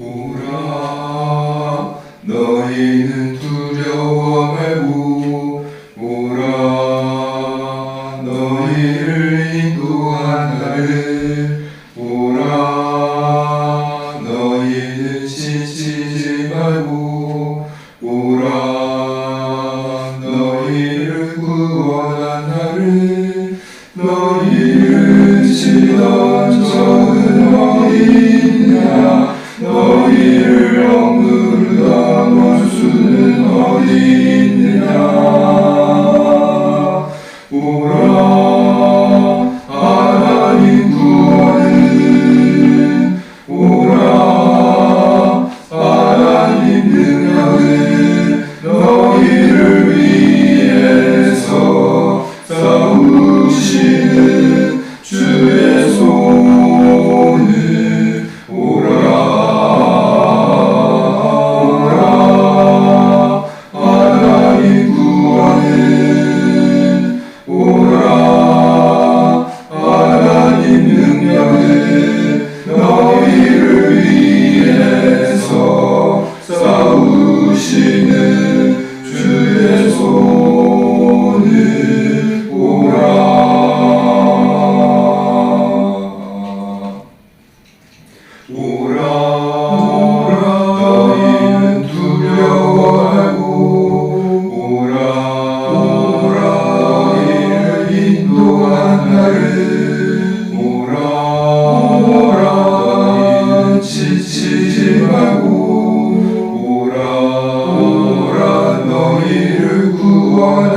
오라 너희는 두려워할 우 오라 너희를 인도한다는 Lord,